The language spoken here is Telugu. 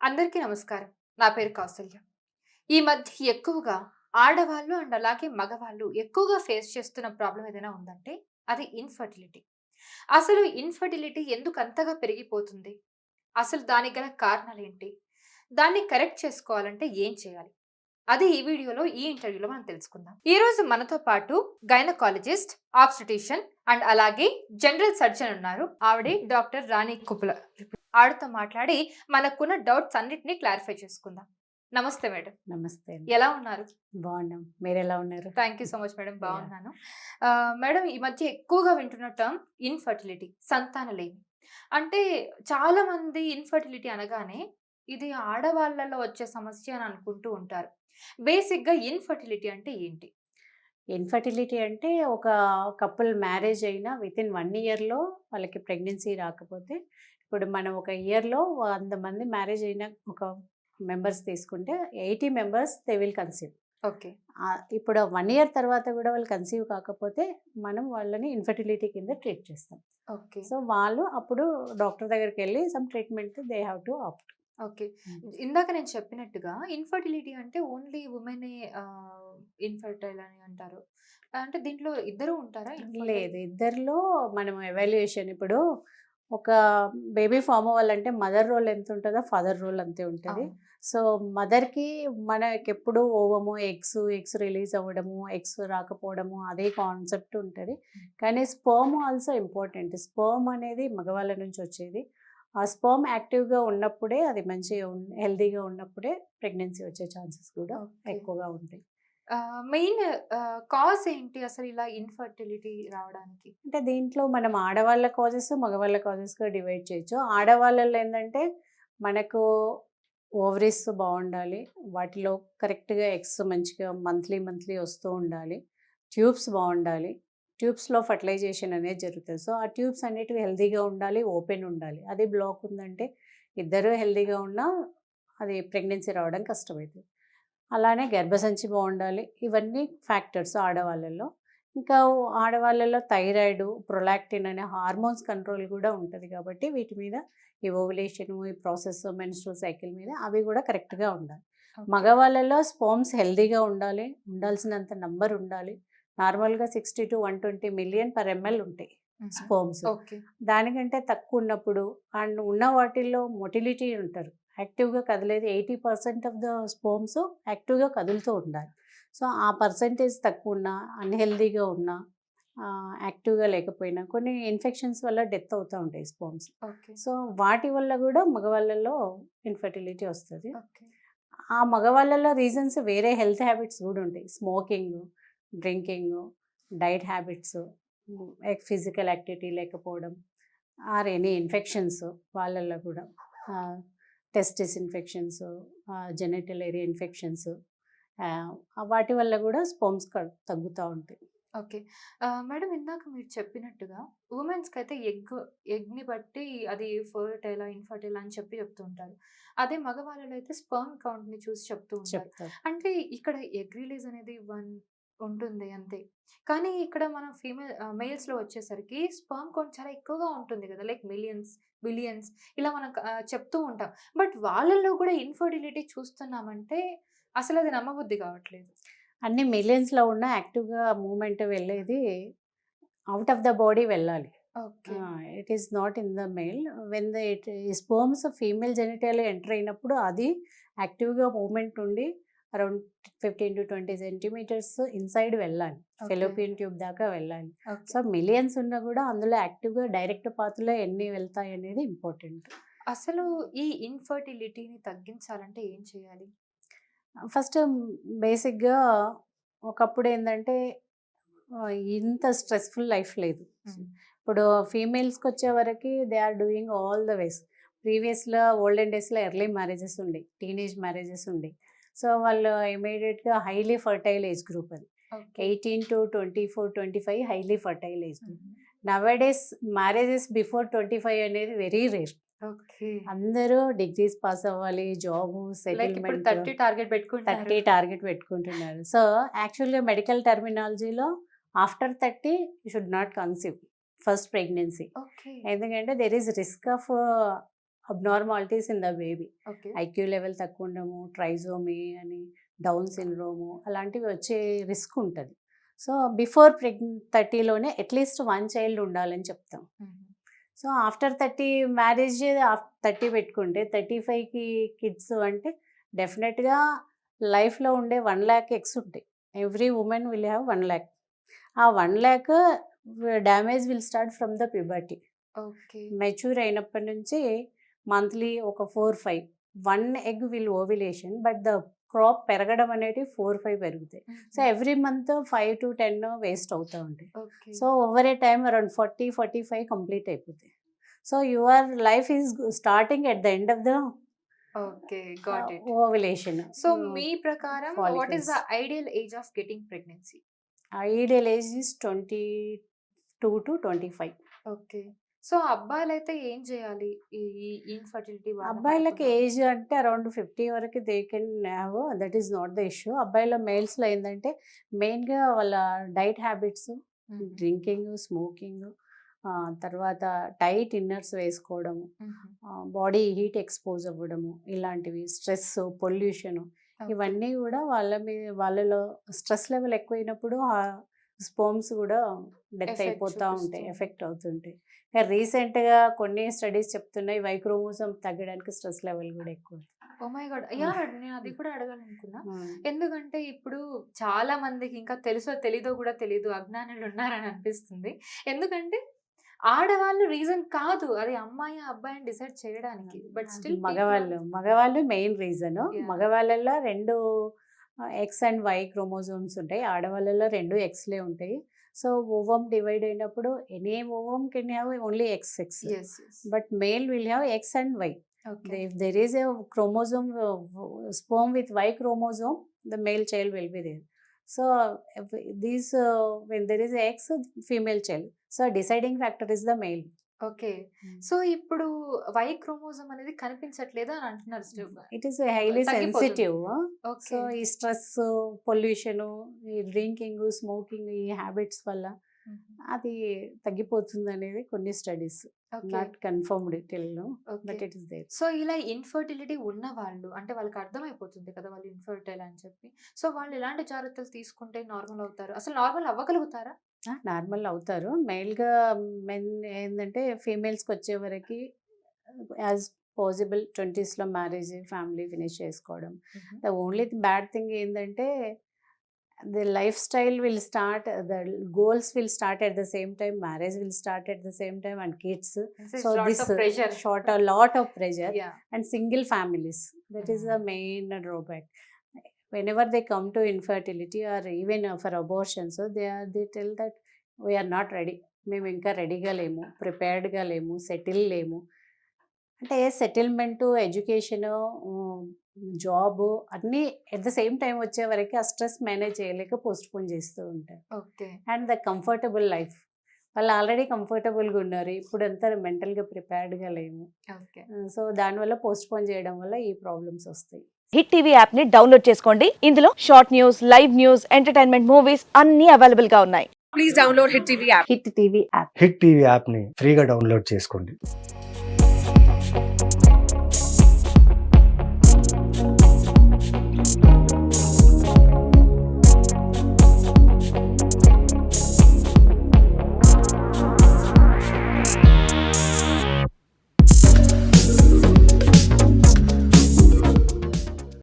అందరికీ నమస్కారం. నా పేరు కౌసల్య. ఈ మధ్య ఎక్కువగా ఆడవాళ్ళు అండ్ అలాగే మగవాళ్ళు ఎక్కువగా ఫేస్ చేస్తున్న ప్రాబ్లం ఏదైనా ఉందంటే అది ఇన్ఫర్టిలిటీ. అసలు ఇన్ఫర్టిలిటీ ఎందుకు అంతగా పెరిగిపోతుంది? అసలు దానికి గల కారణాలు ఏంటి? దాన్ని కరెక్ట్ చేసుకోవాలంటే ఏం చేయాలి? అది ఈ వీడియోలో ఈ ఇంటర్వ్యూలో మనం తెలుసుకుందాం. ఈ రోజు మనతో పాటు గైనకాలజిస్ట్ ఆబ్స్టిటిషియన్ అండ్ అలాగే జనరల్ సర్జన్ ఉన్నారు. ఆవిడే డాక్టర్ రాణి కుపుల. ఆవిడతో మాట్లాడి మనకున్న డౌట్స్ అన్నిటినీ క్లారిఫై చేసుకుందాం. నమస్తే మేడం. నమస్తే. ఎలా ఉన్నారు? బాగున్నాం. మీరు ఎలా ఉన్నారు? Thank you so much madam. బాగున్నాను. మేడం ఈ మధ్య ఎక్కువగా వింటున్న టర్మ్ ఇన్ఫర్టిలిటీ సంతానలేమి అంటే చాలా మంది ఇన్ఫర్టిలిటీ అనగానే ఇది ఆడవాళ్ళలో వచ్చే సమస్య అని అనుకుంటూ ఉంటారు. బేసిక్గా ఇన్ఫర్టిలిటీ అంటే ఏంటి? ఇన్ఫర్టిలిటీ అంటే ఒక కపుల్ మ్యారేజ్ అయినా విత్ ఇన్ వన్ ఇయర్లో వాళ్ళకి ప్రెగ్నెన్సీ రాకపోతే ఇప్పుడు మనం ఒక ఇయర్లో వంద మంది మ్యారేజ్ అయిన ఒక మెంబర్స్ తీసుకుంటే eighty members they will conceive. Okay. ఇప్పుడు వన్ ఇయర్ తర్వాత కూడా వాళ్ళు కన్సీవ్ కాకపోతే మనం వాళ్ళని ఇన్ఫర్టిలిటీ కింద ట్రీట్ చేస్తాం. ఓకే. సో వాళ్ళు అప్పుడు డాక్టర్ దగ్గరికి వెళ్ళి some treatment they have to opt. Okay. ఇందాక నేను చెప్పినట్టుగా ఇన్ఫర్టిలిటీ అంటే ఓన్లీ ఉమెన్ ఇన్ఫర్టైల్ అని అంటారు. అంటే దీంట్లో ఇద్దరు ఉంటారా? లేదు. ఇద్దరిలో మనం ఎవాల్యుయేషన్ ఇప్పుడు ఒక బేబీ ఫామ్ అవ్వాలంటే మదర్ రోల్ ఎంత ఉంటుందో ఫాదర్ రోల్ అంతే ఉంటుంది. సో మదర్కి మనకి ఎప్పుడు ఓవము ఎగ్స్ ఎగ్స్ రిలీజ్ అవ్వడము ఎగ్స్ రాకపోవడము అదే కాన్సెప్ట్ ఉంటుంది. కానీ స్పర్మ్ ఆల్సో ఇంపార్టెంట్. స్పర్మ్ అనేది మగవాళ్ళ నుంచి వచ్చేది. ఆ స్పర్మ్ యాక్టివ్గా ఉన్నప్పుడే అది మంచి హెల్తీగా ఉన్నప్పుడే ప్రెగ్నెన్సీ వచ్చే ఛాన్సెస్ కూడా. ఎక్కువగా ఉంటాయి. మెయిన్ కాజ్ ఏంటి అసలు ఇలా ఇన్ఫర్టిలిటీ రావడానికి? అంటే దీంట్లో మనం ఆడవాళ్ళ కాజెస్ మగవాళ్ళ కాజెస్గా డివైడ్ చేయొచ్చు. ఆడవాళ్ళలో ఏంటంటే మనకు ఓవరీస్ బాగుండాలి వాటిలో కరెక్ట్గా ఎగ్స్ మంచిగా మంత్లీ మంత్లీ వస్తూ ఉండాలి ట్యూబ్స్ బాగుండాలి ట్యూబ్స్లో ఫర్టిలైజేషన్ అనేది జరుగుతుంది. సో ఆ ట్యూబ్స్ అనేటివి హెల్తీగా ఉండాలి ఓపెన్ ఉండాలి. అది బ్లాక్ ఉందంటే ఇద్దరు హెల్తీగా ఉన్నా అది ప్రెగ్నెన్సీ రావడం కష్టమవుతుంది అలానే గర్భసంచి బాగుండాలి. ఇవన్నీ ఫ్యాక్టర్స్ ఆడవాళ్ళల్లో. ఇంకా ఆడవాళ్ళలో థైరాయిడ్ ప్రొలాక్టిన్ అనే హార్మోన్స్ కంట్రోల్ కూడా ఉంటుంది కాబట్టి వీటి మీద ఈ ఓవులేషన్ ఈ ప్రాసెస్ మెన్స్ట్రల్ సైకిల్ మీద అవి కూడా కరెక్ట్గా ఉండాలి. మగవాళ్ళలో స్పోమ్స్ హెల్తీగా ఉండాలి ఉండాల్సినంత నంబర్ ఉండాలి. నార్మల్గా sixty to one twenty million per ML ఉంటాయి. స్పోమ్స్ దానికంటే తక్కువ ఉన్నప్పుడు అండ్ ఉన్న వాటిల్లో మొటిలిటీ ఉంటారు. యాక్టివ్గా కదిలేది eighty percent of the sperms యాక్టివ్గా కదులుతూ ఉండాలి. సో ఆ పర్సంటేజ్ తక్కువ ఉన్నా అన్హెల్దీగా ఉన్నా యాక్టివ్గా లేకపోయినా కొన్ని ఇన్ఫెక్షన్స్ వల్ల డెత్ అవుతూ ఉంటాయి స్పోమ్స్ ఓకే. సో వాటి వల్ల కూడా మగవాళ్ళలో ఇన్ఫర్టిలిటీ వస్తుంది. ఆ మగవాళ్ళలో రీజన్స్ వేరే హెల్త్ హ్యాబిట్స్ కూడా ఉంటాయి. Smoking drinking diet habits physical activity లేకపోవడం ఆర్ ఎనీ ఇన్ఫెక్షన్స్ వాళ్ళల్లో కూడా. Testis infections genital area infections వాటి వల్ల కూడా స్పోమ్స్ తగ్గుతూ ఉంటాయి. ఓకే. మేడం ఇందాక మీరు చెప్పినట్టుగా ఉమెన్స్కి అయితే ఎగ్ ఎగ్ని బట్టి అది ఫర్టైలా ఇన్ఫర్టైల్ అని చెప్పి చెప్తూ ఉంటారు. అదే మగవాళ్ళలో అయితే స్పర్మ్ కౌంట్ని చూసి చెప్తూ ఉంటారు. అంటే ఇక్కడ ఎగ్ రిలీజ్ అనేది వన్ ఉంటుంది అంతే. కానీ ఇక్కడ మనం ఫీమేల్ మేల్స్లో వచ్చేసరికి స్పర్మ్ కౌంట్ చాలా ఎక్కువగా ఉంటుంది కదా లైక్ మిలియన్స్ బిలియన్స్ ఇలా మనం చెప్తూ ఉంటాం. బట్ వాళ్ళల్లో కూడా ఇన్ఫర్టిలిటీ చూస్తున్నామంటే అసలు అది నమ్మబుద్ధి కావట్లేదు. అన్ని మిలియన్స్లో ఉన్న యాక్టివ్గా మూమెంట్ వెళ్ళేది అవుట్ ఆఫ్ ద బాడీ వెళ్ళాలి. Okay. It is not in the male when the it sperms female genital enter అయినప్పుడు అది యాక్టివ్గా మూమెంట్ ఉండి around fifteen to twenty centimetres inside వెళ్ళాలి. ఫెలోపియన్ ట్యూబ్ దాకా వెళ్ళాలి. సో మిలియన్స్ ఉన్నా కూడా అందులో యాక్టివ్గా డైరెక్ట్ పాత్రలో ఎన్ని వెళ్తాయి అనేది ఇంపార్టెంట్. అసలు ఈ ఇన్ఫర్టిలిటీని తగ్గించాలంటే ఏం చేయాలి? ఫస్ట్ బేసిక్గా ఒకప్పుడు ఏంటంటే ఇంత స్ట్రెస్ఫుల్ లైఫ్ లేదు. ఇప్పుడు ఫీమేల్స్కి వచ్చే వరకు they are doing all the ways ప్రీవియస్లో olden డేస్లో ఎర్లీ మ్యారేజెస్ ఉండే టీనేజ్ మ్యారేజెస్ ఉండే. సో వాళ్ళు ఇమీడియట్గా హైలీ ఫర్టైల్ ఏజ్ గ్రూప్ అది. Eighteen to twenty four twenty five highly fertile age group. Nowadays marriages before twenty five అనేది వెరీ రేర్. ఓకే. అందరూ డిగ్రీస్ పాస్ అవ్వాలి job settlement thirty target thirty పెట్టుకుంటారు టార్గెట్ పెట్టుకుంటున్నారు. సో యాక్చువల్గా medical టర్మినాలజీలో after thirty you should not conceive first pregnancy. ఎందుకంటే there is risk of abnormalities in the baby. Okay. IQ level తక్కువ ఉండము ట్రైజోమీ అని డౌన్ సిండ్రోము అలాంటివి వచ్చే రిస్క్ ఉంటుంది. సో బిఫోర్ ప్రెగ్నెంట్ థర్టీలోనే అట్లీస్ట్ వన్ చైల్డ్ ఉండాలని చెప్తాం. So after thirty marriage thirty పెట్టుకుంటే థర్టీ ఫైవ్కి కిడ్స్ అంటే డెఫినెట్గా లైఫ్లో ఉండే వన్ ల్యాక్ ఎక్స్ ఉంటాయి. Every woman will have one lakh. ఆ one lakh damage will start from the puberty. Okay. Mature అయినప్పటి నుంచి మంత్లీ ఒక four five. One egg will ovulation but the crop పెరగడం అనేది ఫోర్ ఫైవ్ పెరుగుతాయి. So every month five to ten waste అవుతూ ఉంటాయి. So over a time around forty forty five complete అయిపోతాయి. So your life is starting at the end of the okay. Got it. Ovulation. So మీ ప్రకారం what is the. Ideal age of getting pregnancy? Ideal age is twenty two to twenty five. Okay. So అబ్బాయిలు అయితే ఏం చేయాలి ఈ ఇన్ఫర్టిలిటీ అబ్బాయిలకి ఏజ్ అంటే అరౌండ్ ఫిఫ్టీ వరకు they can have that is not the issue. అబ్బాయిల మేల్స్లో ఏంటంటే మెయిన్గా వాళ్ళ డైట్ హ్యాబిట్స్ డ్రింకింగ్ స్మోకింగ్ తర్వాత టైట్ ఇన్నర్స్ వేసుకోవడము బాడీ హీట్ ఎక్స్పోజ్ అవ్వడము ఇలాంటివి స్ట్రెస్ పొల్యూషన్ ఇవన్నీ కూడా వాళ్ళ మీద వాళ్ళలో స్ట్రెస్ లెవెల్ ఎక్కువైనప్పుడు స్పోమ్స్ కూడా డెత్ అయిపోతూ ఉంటాయి. ఎఫెక్ట్ అవుతుంటాయి. ఇంకా రీసెంట్గా కొన్ని స్టడీస్ చెప్తున్నాయి వైక్రోమోజోమ్ తగ్గడానికి స్ట్రెస్ లెవెల్ కూడా ఎక్కువ. యా నేను అది కూడా అడగాలనుకున్నా. ఎందుకంటే ఇప్పుడు చాలా మందికి ఇంకా తెలుసో తెలీదో కూడా తెలీదు అజ్ఞానులు ఉన్నారని అనిపిస్తుంది. ఎందుకంటే ఆడవాళ్ళు రీజన్ కాదు అది అమ్మాయి అబ్బాయి అని డిసైడ్ చేయడానికి. బట్ స్టిల్ మగవాళ్ళు మగవాళ్ళు మెయిన్ రీజన్. Yeah. మగవాళ్ళలో రెండు ఎక్స్ అండ్ వై క్రోమోజోమ్స్ ఉంటాయి. ఆడవాళ్ళలో రెండు ఎక్స్లే ఉంటాయి. సో ఓవమ్ డివైడ్ అయినప్పుడు any ovum can have only X X but male will have X and Y there is a chromosome sperm with Y chromosome the male child will be there so these there is X female child so deciding factor is the male okay. So ఇప్పుడు వై క్రోమోజోమ్ అనేది కనిపించట్లేదు అని అంటున్నారు తగ్గిపోతుంది. sensitive huh? ఓకే. సో ఈ స్ట్రెస్ పొల్యూషన్ ఈ డ్రింకింగ్ స్మోకింగ్ ఈ హ్యాబిట్స్ వల్ల అది తగ్గిపోతుంది అనేది కొన్ని studies. Not confirmed till but it is there. So ఇలా ఇన్ఫర్టిలిటీ ఉన్న వాళ్ళు అంటే వాళ్ళకి అర్థమైపోతుంది కదా వాళ్ళు ఇన్ఫర్టైల్ అని చెప్పి. సో వాళ్ళు ఎలాంటి జాగ్రత్తలు తీసుకుంటే నార్మల్ అవుతారు? అసలు నార్మల్ అవ్వగలుగుతారా? నార్మల్ అవుతారు. మెయిల్గా మెన్ ఏంటంటే ఫీమేల్స్కి వచ్చే వరకు యాజ్ పాసిబుల్ ట్వంటీస్లో మ్యారేజ్ ఫ్యామిలీ ఫినిష్ చేసుకోవడం. ద ఓన్లీ బ్యాడ్ థింగ్ ఏంటంటే the life style will start the goals will start at the same time marriage will start at the same time and kids. So this pressure. Short lot of pressure yeah and single families that is the Mhm. Whenever they come to infertility or even for they are they tell that we are not ready మేము ఇంకా రెడీగా లేము ప్రిపేర్డ్గా లేము సెటిల్ లేము. అంటే సెటిల్మెంటు ఎడ్యుకేషను జాబ్ అన్నీ ఎట్ ద సేమ్ టైం వచ్చే వరకు ఆ స్ట్రెస్ మేనేజ్ చేయలేక పోస్ట్ పోన్ చేస్తూ ఉంటారు. అండ్ ద కంఫర్టబుల్ లైఫ్ వాళ్ళు ఆల్రెడీ కంఫర్టబుల్గా ఉన్నారు. ఇప్పుడు అంతా మెంటల్గా ప్రిపేర్డ్గా లేము. ఓకే. సో దానివల్ల పోస్ట్ పోన్ చేయడం వల్ల ఈ ప్రాబ్లమ్స్ వస్తాయి. హిట్ టీవీ యాప్ని డౌన్లోడ్ చేసుకోండి. ఇందులో short news live news entertainment movies అన్ని అవైలబుల్గా ఉన్నాయి. please download Hit TV app. Hit TV app. Hit TV యాప్ని ఫ్రీగా డౌన్లోడ్ చేసుకోండి.